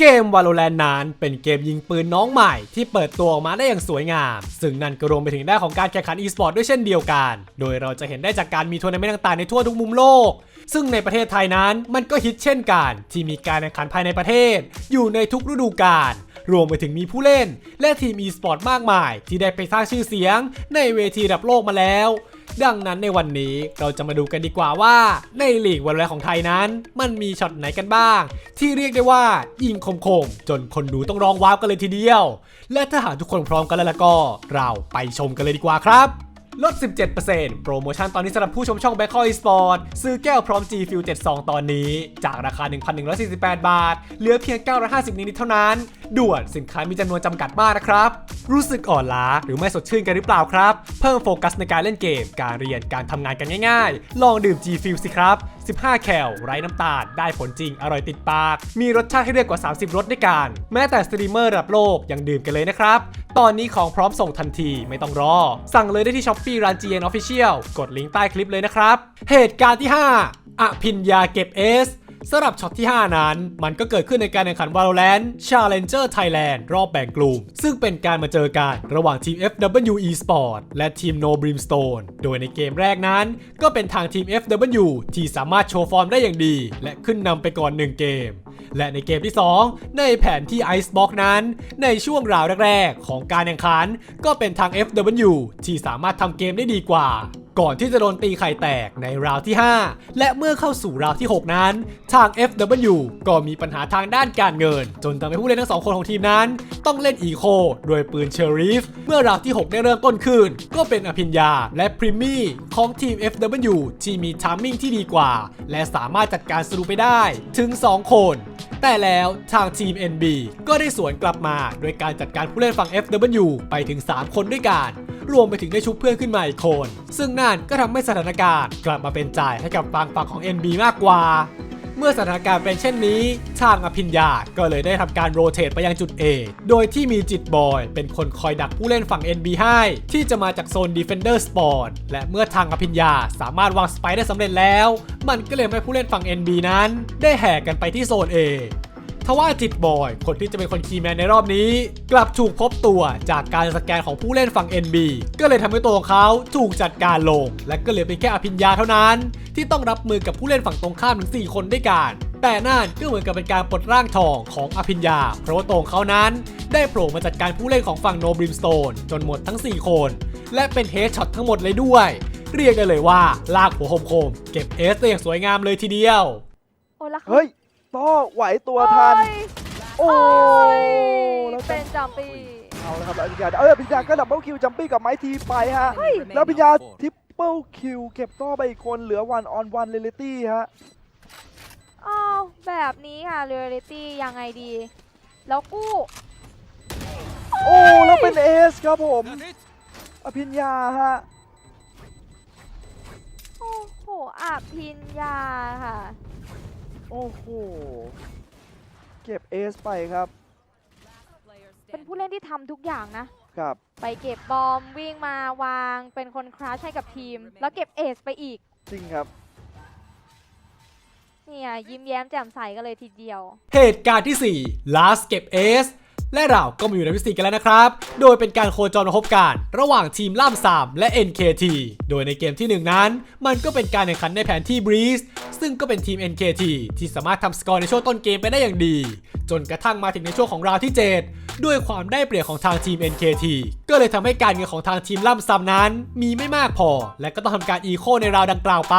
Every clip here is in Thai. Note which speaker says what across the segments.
Speaker 1: เกม Valorant นั้นเป็นเกมยิงปืนน้องใหม่ที่เปิดตัวออกมาได้อย่างสวยงาม ซึ่งนั่นก็รวมไปถึงได้ของการแข่งขัน e-sport ด้วยเช่นเดียวกัน โดยเราจะเห็นได้จากการมีทัวร์นาเมนต์ต่างๆในทั่วทุกมุมโลก ซึ่งในประเทศไทยนั้นมันก็ฮิตเช่นกัน ที่มีการแข่งขันภายในประเทศ อยู่ในทุกฤดูกาลรวมไปถึงมีผู้เล่น และทีม e-sport มากมาย ที่ได้ไปสร้างชื่อเสียง ในเวทีระดับโลกมาแล้ว ดังนั้นในวันนี้เราจะมาดูกันดีกว่าว่าในลีกวันแรกของไทยนั้น มันมีช็อตไหนกันบ้าง ที่เรียกได้ว่ายิงคมๆ จนคนดูต้องร้องว้าวกันเลยทีเดียว และถ้าหากทุกคนพร้อมกันแล้วล่ะก็ เราไปชมกันเลยดีกว่าครับลด 17%โปรโมชั่นตอนนี้สำหรับผู้ชมช่อง b a c k c Esport ซื้อแก้วพร้อม G Fuel 72 ตอนนี้ จากราคา 1,148 บาท เหลือเพียง 950นิดเท่านั้นด่วนสินค้ามีจำนวนจำกัดมากนะครับ รู้สึกอ่อนล้าหรือไม่สดชื่นกันหรือเปล่าครับ เพิ่มโฟกัสในการเล่นเกม การเรียนการทำงานกันง่ายๆ ลองดื่ม G Fuel สิครับ 15 แคลไร้น้ำตาล ได้ผลจริง อร่อยติดปาก มีรสชาติให้เลือกกว่า 30 รสด้วยกัน แม้แต่สตรีมเมอร์ระดับโลกยังดื่มกันเลยนะครับ ตอนนี้ของพร้อมส่งทันทีไม่ต้องรอ สั่งเลยได้ที่ช้อปปี้ร้าน GN Official กดลิงก์ใต้คลิปเลยนะครับเหตุการณ์ที่ 5อภิญญาเก็บเอส สำหรับช็อตที่ 5 นั้น มันก็เกิดขึ้นในการแข่งขัน Valorant Challenger Thailand รอบแบ่งกลุ่ม ซึ่งเป็นการมาเจอกันระหว่างทีม FW Esport และทีม No Brimstone โดยในเกมแรกนั้น ก็เป็นทางทีม FW ที่สามารถโชว์ฟอร์มได้อย่างดี และขึ้นนำไปก่อน 1 เกม และในเกมที่ 2 ในแผนที่ Icebox นั้น ในช่วงราวแรกๆ ของการแข่งขัน ก็เป็นทาง FW ที่สามารถทำเกมได้ดีกว่า ก่อนที่จะโดนตีไข่แตกในราวที่ 5 และเมื่อเข้าสู่ราวที่ 6 นั้น ทาง FW ก็มีปัญหาทางด้านการเงิน จนทำให้ผู้เล่นทั้งสองคนของทีมนั้น ต้องเล่นอีโคโดยปืนเชอริฟเมื่อราวที่ 6 ได้เริ่มต้นขึ้น ก็เป็นอภิญญาและพริมมี่ของทีม FW ที่มีทามมิ่งที่ดีกว่า และสามารถจัดการสรุปไปได้ถึง 2 คน แต่แล้วทางทีม NB ก็ได้สวนกลับมาโดยการจัดการผู้เล่นฝั่ง FW ไปถึง 3 คนด้วยกันรวมไปถึงได้ชุบเพื่อนขึ้นมาอีกคน ซึ่งนั่นก็ทำให้สถานการณ์กลับมาเป็นจ่ายให้กับฝั่งฝั่งของ NB มากกว่า เมื่อสถานการณ์เป็นเช่นนี้ทางอภิญญาก็เลยได้ทำการโรเตทไปยังจุด A โดยที่มีจิตบอย เป็นคนคอยดักผู้เล่นฝั่ง NB ให้ที่จะมาจากโซน Defender Spawn และเมื่อทางอภิญญาสามารถวางสไปได้สำเร็จแล้ว มันก็เลยให้ผู้เล่นฝั่ง NB นั้น ได้แห่กันไปที่โซน A ทว่าจิตบอย คนที่จะเป็นคนคีย์แมนในรอบนี้ กลับถูกพบตัวจากการสแกนของผู้เล่นฝั่ง NB ก็เลยทำให้ตัวของเขาถูกจัดการลง และก็เหลือเป็นแค่อภิญญาเท่านั้น ที่ต้องรับมือกับผู้เล่นฝั่งตรงข้ามถึง 4 คนด้วยกันแต่นั่นก็เหมือนกับเป็นการปลดร่างทองของอภิญญา เพราะว่าตรงเขานั้น ได้โผล่มาจัดการผู้เล่นของฝั่งโนบริมสโตนจนหมดทั้ง 4 คน และเป็นเฮดช็อตทั้งหมดเลยด้วย เรียกได้เลยว่าลากหัวโคมๆเก็บเอสได้อย่างสวยงามเลยทีเดียว
Speaker 2: โอ้แล้วขา
Speaker 3: เฮ้ย ต้อไหวตัวทัน
Speaker 2: โอ้ย
Speaker 3: แล้ว
Speaker 2: เป็นจัมปี้
Speaker 3: เอาละครับแล้วพิญญาเออพิญญาก็ดับเบิลคิวจัมปี้กับไม้ทีไปฮะแล้วพิญญาทริปเปิลคิวเก็บต้อไปอีกคนเหลือวันออนวันเรลิตี้ฮะ
Speaker 2: อ้าวแบบนี้ค่ะเรียลิตี้ยังไงดี แล้วกู้
Speaker 3: โอ้แล้วเป็นเอสครับผม อภิญญาฮะ
Speaker 2: โอ้โหอภิญญาค่ะ
Speaker 3: โอ้โห เก็บเอสไปครับ
Speaker 2: เป็นผู้เล่นที่ทำทุกอย่างนะ
Speaker 3: ครับ
Speaker 2: ไปเก็บบอมวิ่งมาวางเป็นคนคราชให้กับทีม แล้วเก็บเอสไปอีก
Speaker 3: จริงครับ
Speaker 2: เนี่ยยิ้มแย้มแจ่มใสกันเลยทีเดียว
Speaker 1: เหตุการณ์ที่ 4 last เก็บ S และเราก็มาอยู่ในวิสติกันแล้วนะครับ โดยเป็นการโคจรมาพบกัน ระหว่างทีมล่ามสามและ NKT โดยในเกมที่ 1 นั้น มันก็เป็นการแข่งขันในแผนที่ Breeze ซึ่งก็เป็นทีม NKT ที่สามารถทำสกอร์ในช่วงต้นเกมไปได้อย่างดี จนกระทั่งมาถึงในช่วงของราวที่ 7 ด้วยความได้เปรียบของทางทีม NKT ก็เลยทำให้การเงินของทางทีมล่ำซ้ำนั้น มีไม่มากพอ และก็ต้องทำการอีโคในราวดังกล่าวไป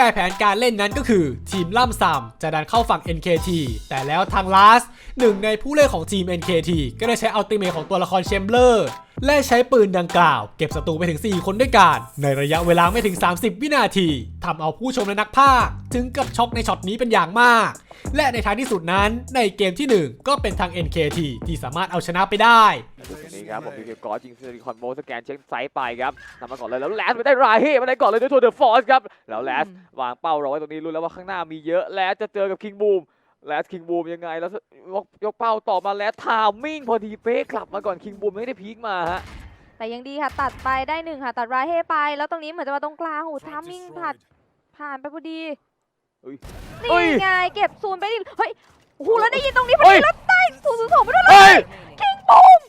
Speaker 1: แต่แผนการเล่นนั้นก็คือทีมล่ำซ้ำจะดันเข้าฝั่ง NKT แต่แล้วทางลาสหนึ่งในผู้เล่นของทีม NKT ก็ได้ใช้อัลติเมทของตัวละครเชมเบอร์ และใช้ปืนดังกล่าว เก็บศัตรูไปถึง 4 คนด้วยกัน ในระยะเวลาไม่ถึง 30 วินาทีทำเอาผู้ชมและนักพากย์ถึงกับช็อกในช็อตนี้เป็นอย่างมาก และในท้ายที่สุดนั้นในเกมที่ 1 ก็เป็นทาง NKT ที่สามารถเอาชนะไปได้
Speaker 4: นี่ครับผมมีเก็บกอจริงซิลิคอนโมสแกนเช็คไซส์ไปครับนำมาก่อนเลยแล้วแลสไปได้ราเฮ่มาได้ก่อนเลยด้วยทัวร์เดอะฟอร์สครับแล้วแลสวางเป้ารอไว้ตรงนี้รู้แล้วว่าข้างหน้ามีเยอะแลสจะเจอกับคิงบูม แลสคิงบูมยังไงแล้วยกยกเป้าต่อมาแลสทามมิ่งพอดีเป๊ะกลับมาก่อนคิงบูมไม่ได้พีคมาฮะ
Speaker 2: แต่ยังดีค่ะตัดไปได้หนึ่งค่ะตัดไรเฮไป แล้วตรงนี้เหมือนจะมาตรงกลางโอ้โหทามมิ่งผ่านผ่านไปพอดี
Speaker 4: เอ้ย
Speaker 2: นี่ไงเก็บซูนไปดิเฮ้ยโอ้โหแล้วได้ยินตรงนี้พอ
Speaker 4: เฮ้
Speaker 2: ดี
Speaker 4: ย
Speaker 2: แล้วได้ศูนย์ศูนย์สองไปด้วยเล
Speaker 4: เฮ้
Speaker 2: ย
Speaker 4: ย
Speaker 2: คิงบูม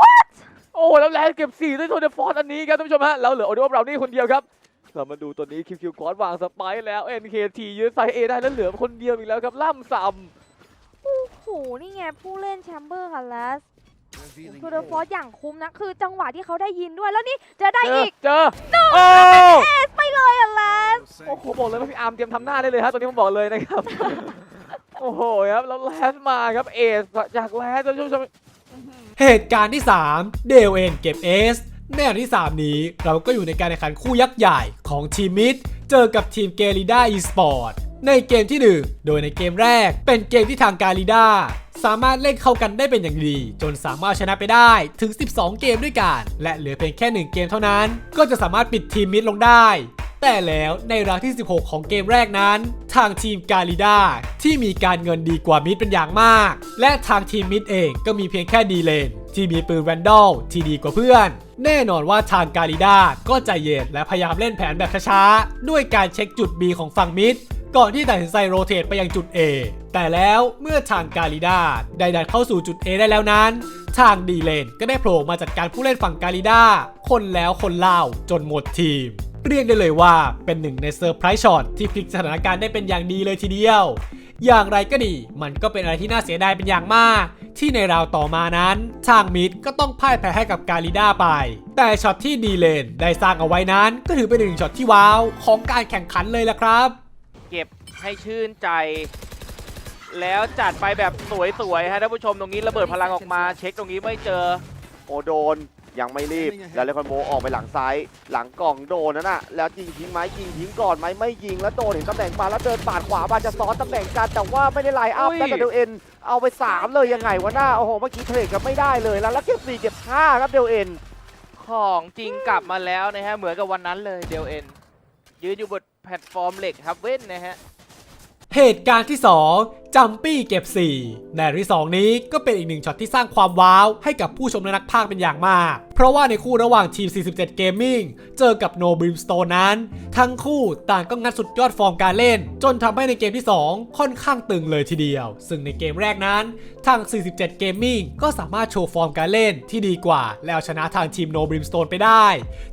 Speaker 2: what
Speaker 4: โอ้แล้วแลนเก็บ4ด้วยโทเดฟอร์อันนี้ครับท่านผู้ชมฮะแล้วเหลือโอเดอร์เรานี่คนเดียวครับ เรามาดูตัวนี้คิวคิวกอดวางสไปร์แล้ว NKT ยืดไซเอได้แล้วเหลือคนเดียวอีกแล้วครับล่ำซำ
Speaker 2: โอ้โหนี่ไงผู้เล่นแชมเบอร์ค่ะลัสทูเดอร์ฟอร์อย่างคุ้มนะ คือจังหวะที่เขาได้ยินด้วยแล้วนี่เจะได้
Speaker 4: เจอ
Speaker 2: อีก
Speaker 4: เจอโอ้
Speaker 2: เอสไปเลยอะลัส
Speaker 4: โอ้โหบอกเลยว่าพี่อาร์มเตรียมทำหน้าได้เลยฮะตอนนี้ผมบอกเลยนะครับโอ้โหครับแล้วแลสมาครับเอสจากแลสท่านผู้ชม
Speaker 1: เหตุการณ์ที่ 3 เดลเอนเก็บเอส ในอันที่ 3 นี้เราก็อยู่ในการแข่งขันคู่ยักษ์ใหญ่ของทีมมิดเจอกับทีมเกลิด้าอีสปอร์ตในเกมที่ 1 โดยในเกมแรกเป็นเกมที่ทางกาลิด้าสามารถเล่นเข้ากันได้เป็นอย่างดี จนสามารถชนะไปได้ถึง 12 เกมด้วยกัน และเหลือเพียงแค่ 1 เกมเท่านั้น ก็จะสามารถปิดทีมมิดลงได้ แต่แล้วในราวที่ 16 ของเกมแรกนั้น ทางทีมกาลิดาที่มีการเงินดีกว่ามิดเป็นอย่างมาก และทางทีมมิดเองก็มีเพียงแค่ดีเลนที่มีปืนแวนดอลที่ดีกว่าเพื่อน แน่นอนว่าทางกาลิดาก็ใจเย็นและพยายามเล่นแผนแบบช้าๆ ด้วยการเช็คจุด B ของฝั่งมิดก่อนที่ตัดสินใจโรเตทไปยังจุด A แต่แล้วเมื่อทางกาลิดาได้ดันเข้าสู่จุด A ได้แล้วนั้น ทางดีเลนก็ได้โผล่มาจัดการผู้เล่นฝั่งกาลิดาคนแล้วคนเล่าจนหมดทีม เรียกได้เลยว่าเป็นหนึ่งในเซอร์ไพรส์ช็อตที่พลิกสถานการณ์ได้เป็นอย่างดีเลยทีเดียว อย่างไรก็ดี มันก็เป็นอะไรที่น่าเสียดายเป็นอย่างมาก ที่ในราวต่อมานั้น ทางมิดก็ต้องพ่ายแพ้ให้กับกาลิด้าไป แต่ช็อตที่ดีเลนได้สร้างเอาไว้นั้น ก็ถือเป็นหนึ่งช็อตที่ว้าวของการแข่งขันเลยละครับ
Speaker 5: เก็บให้ชื่นใจ แล้วจัดไปแบบสวยๆฮะท่านผู้ชมตรงนี้ระเบิดพลังออกมา เช็คตรงนี้ไม่เจอ
Speaker 6: โอโดน ยังไม่รีบ แล้วเลคอนโบออกไปหลังซ้าย หลังกล่องโดนนั่นน่ะ แล้วยิงทิ้งไหมยิงทิ้งก่อนไหมไม่ยิงแล้วโดนเห็นตำแหน่งมาแล้วเดินปาดขวามาจะซ้อนตำแหน่งกันแต่ว่าไม่ได้ไลน์อัพ
Speaker 5: อุ้ย
Speaker 6: แล้วแต่เดลเอ็นเอาไป 3 เลยยังไงวะหน้าโอ้โหเมื่อกี้เทรดกันไม่ได้เลยแล้วแล้วเก็บ4เก็บ5ครับเดลเอ็น
Speaker 5: ของจริงกลับมาแล้วนะฮะเหมือนกับวันนั้นเลยเดลเอ็นยืนอยู่บนแพลตฟอร์มเหล็กครับเว้นนะฮะ
Speaker 1: เหตุการณ์ที่ 2 จัมปี้เก็บ 4ในอันที่2นี้ก็เป็นอีกหนึ่งช็อตที่สร้างความว้าว ให้กับผู้ชมและนักพากย์เป็นอย่างมาก เพราะว่าในคู่ระหว่างทีม 47 Gaming เจอกับ No Brimstone นั้น ทั้งคู่ต่างก็งัดสุดยอดฟอร์มการเล่น จนทำให้ในเกมที่ 2 ค่อนข้างตึงเลยทีเดียว ซึ่งในเกมแรกนั้นทาง 47 Gaming ก็สามารถโชว์ฟอร์มการเล่นที่ดีกว่า และเอาชนะทางทีม No Brimstone ไปได้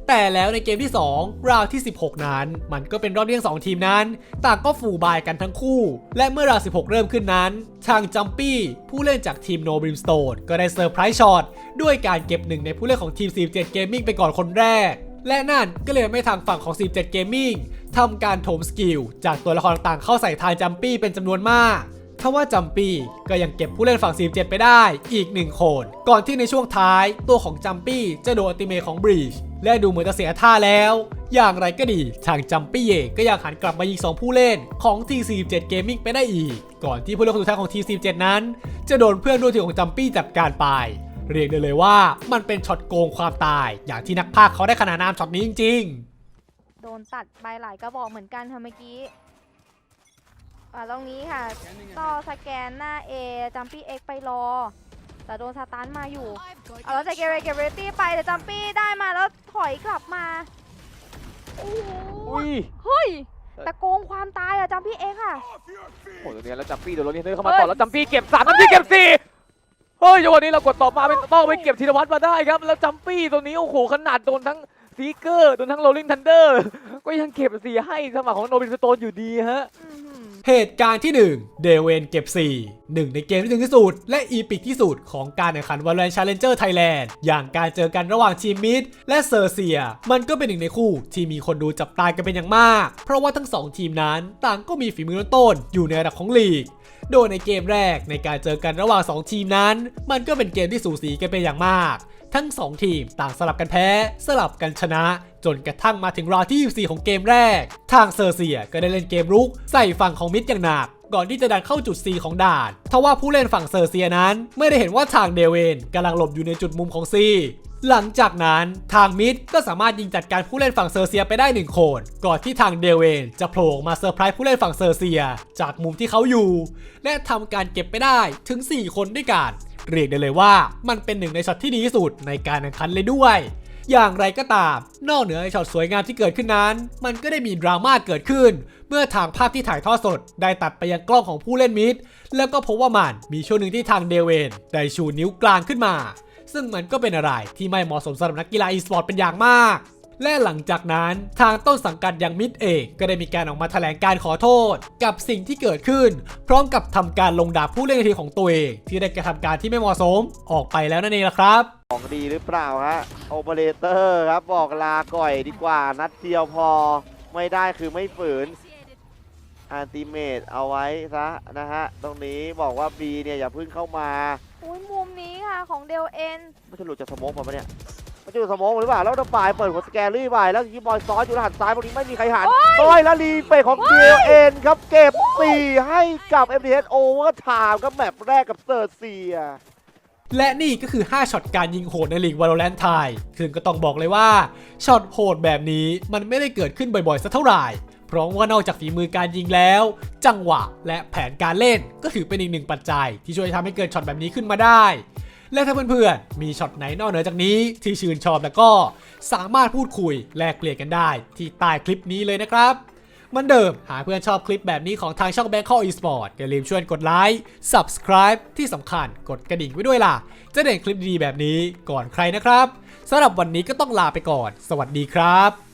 Speaker 1: แต่แล้วในเกมที่ 2 ราวที่ 16 นั้น มันก็เป็นรอบที่ทั้งสองทีมนั้น ต่างก็ฟูบายกันทั้งคู่ และเมื่อราว 16 เริ่มขึ้นนั้น ทางจัมปี้ผู้เล่นจากทีมโนบริมสโตนก็ได้เซอร์ไพรส์ช็อตด้วยการเก็บหนึ่งในผู้เล่นของทีม 47 Gaming ไปก่อนคนแรก และนั่นก็เลยไม่ทางฝั่งของ 47 Gaming ทำการโถมสกิลจากตัวละครต่างๆเข้าใส่ทางจัมปี้เป็นจำนวนมาก ทว่าจัมปี้ก็ยังเก็บผู้เล่นฝั่ง 47 ไปได้อีก 1 คน ก่อนที่ในช่วงท้ายตัวของจัมปี้จะโดนอัติเมทของบรีชและดูเหมือนจะเสียท่าแล้ว อย่างไรก็ดีทางจัมปี้เองก็ยังหันกลับมายิง 2 ผู้เล่นของที47 Gaming ไปได้อีก ก่อนที่ผู้เล่นคนสุดท้ายของที47 นั้น จะโดนเพื่อนร่วมทีมของจัมปี้จัดการไป เรียกได้เลยว่ามันเป็นช็อตโกงความตาย อย่างที่นักพากเขาได้ขนานนามช็อตนี้จริง ๆ
Speaker 2: โดนตัดไปหลายกระบอกเหมือนกันค่ะเมื่อกี้ อ่าตรงนี้ค่ะ ต่อสแกนหน้า A จัมปี้ X ไปรอ แต่โดนสตันมาอยู่เอาแล้วจะเกเรเกเรตี้ไปแต่จัมปี้ได้มาแล้วถอยกลับมาโอ้โห
Speaker 4: อุ้ย
Speaker 2: เฮ้ยแต่โกงความตายอะจัมปี้ X ค่ะ
Speaker 4: โอ้โหตรงนี้แล้วจัมปี้โดนรถนี้เดินเข้ามาต่อแล้วจัมปี้เก็บสามจัมปี้เก็บสี่เฮ้ยจังหวะนี้เรากดต่อมาเป็นต้องไปเก็บธีรวัตรมาได้ครับ แล้วจัมปี้ตัวนี้โอ้โหขนาดโดนทั้งซีเกอร์โดนทั้งโรลลิงทันเดอร์ก็ยังเก็บเสียให้สมัครของโนบินสโตนอยู่ดีฮะ
Speaker 2: อื้อหือ
Speaker 1: เหตุการณ์ที่ 1 เดเวนเก็บ 4หนึ่งในเกมที่ถึงที่สุด และอีพิกที่สุดของการแข่งขัน Valorant Challenger Thailand อย่างการเจอกันระหว่างทีมมิดและเซอร์เซีย มันก็เป็นหนึ่งในคู่ที่มีคนดูจับตายกันเป็นอย่างมาก เพราะว่าทั้ง 2 ทีมนั้นต่างก็มีฝีมือต้นอยู่ในระดับของลีก โดยในเกมแรกในการเจอกันระหว่าง 2 ทีมนั้น มันก็เป็นเกมที่สูสีกันเป็นอย่างมาก ทั้ง 2 ทีมต่างสลับกันแพ้ สลับกันชนะ จนกระทั่งมาถึงราวที่ 24 ของเกมแรก ทางเซอร์เซียก็ได้เล่นเกมรุก ใส่ฝั่งของมิดอย่างหนักก่อนที่จะดันเข้าจุด C ของด่าน ทว่าผู้เล่นฝั่งเซอร์เซียนั้น ไม่ได้เห็นว่าทางเดเวนกำลังหลบอยู่ในจุดมุมของ C หลังจากนั้นทางมิดก็สามารถยิงจัดการผู้เล่นฝั่งเซอร์เซียไปได้หนึ่งคน ก่อนที่ทางเดเวนจะโผล่มาเซอร์ไพรส์ผู้เล่นฝั่งเซอร์เซีย จากมุมที่เขาอยู่ และทำการเก็บไปได้ถึง 4 คนด้วยกัน เรียกได้เลยว่า มันเป็นหนึ่งในช็อตที่ดีที่สุดในการแข่งขันเลยด้วย อย่างไรก็ตาม นอกเหนือไอ้ช็อตสวยงามที่เกิดขึ้นนั้น มันก็ได้มีดราม่าเกิดขึ้น เมื่อทางภาพที่ถ่ายทอดสด ได้ตัดไปยังกล้องของผู้เล่นมิด แล้วก็พบว่ามันมีช่วงหนึ่งที่ทางเดเวนได้ชูนิ้วกลางขึ้นมา ซึ่งมันก็เป็นอะไรที่ไม่เหมาะสมสำหรับนักกีฬาอีสปอร์ตเป็นอย่างมาก และหลังจากนั้นทางต้นสังกัดอย่างมิดเองก็ได้มีการออกมาแถลงการขอโทษ กับสิ่งที่เกิดขึ้น พร้อมกับทำการลงดาบผู้เล่นในทีมของตัวเองที่ได้กระทำการที่ไม่เหมาะสมออกไปแล้วนั่นเองละครับ
Speaker 6: ของดีหรือเปล่าฮะโอเปอเรเตอร์ครับบอกลาก่อยดีกว่านัดเดียวพอไม่ได้คือไม่ฝืนอันติเมตเอาไว้ซะนะฮะ ตรงนี้บอกว่าบีเนี่ยอย่าเพึ่งเข้ามา
Speaker 2: อุ้ยมุมนี้ค่ะของเดลเอ็น
Speaker 6: ไม่ใช่หลุดจากสโมองมาปะเนี่ยไม่ใช่หลุดสโมองหรือเปล่าแล้วดับปลายเปิดหัวสแกนรี่ไปแล้วยิงบอลซ้อนอยู่หันซ้ายตรงนี้ไม่มีใครหันต้อยแล้วรีเฟกของเดลเอ็นครับเก็บ4ให้กับ MTS โอเวอร์ไทม์ครับแมปแรกกับเซอร์เซีย
Speaker 1: และนี่ก็คือ 5ช็อตการยิงโหดในลีก Valorant ไทยซึ่งก็ต้องบอกเลยว่าช็อตโหดแบบนี้มันไม่ได้เกิดขึ้นบ่อยๆสักเท่าไหร่ เพราะว่านอกจากฝีมือการยิงแล้ว จังหวะและแผนการเล่นก็ถือเป็นอีกหนึ่งปัจจัย ที่ช่วยทำให้เกิดช็อตแบบนี้ขึ้นมาได้ และถ้าเพื่อนๆ มีช็อตไหนนอกเหนือจากนี้ที่ชื่นชอบแล้วก็สามารถพูดคุยแลกเปลี่ยนกันได้ ที่ใต้คลิปนี้เลยนะครับมือนเดิมหากเพื่อนชอบคลิปแบบนี้ของทางช่อง Bangkok Esport อย่าลืมช่วยกดไลค์ Subscribe ที่สำคัญกดกระดิ่งไว้ด้วยล่ะ จะได้เห็นคลิปดีๆแบบนี้ก่อนใครนะครับสำหรับวันนี้ก็ต้องลาไปก่อน สวัสดีครับ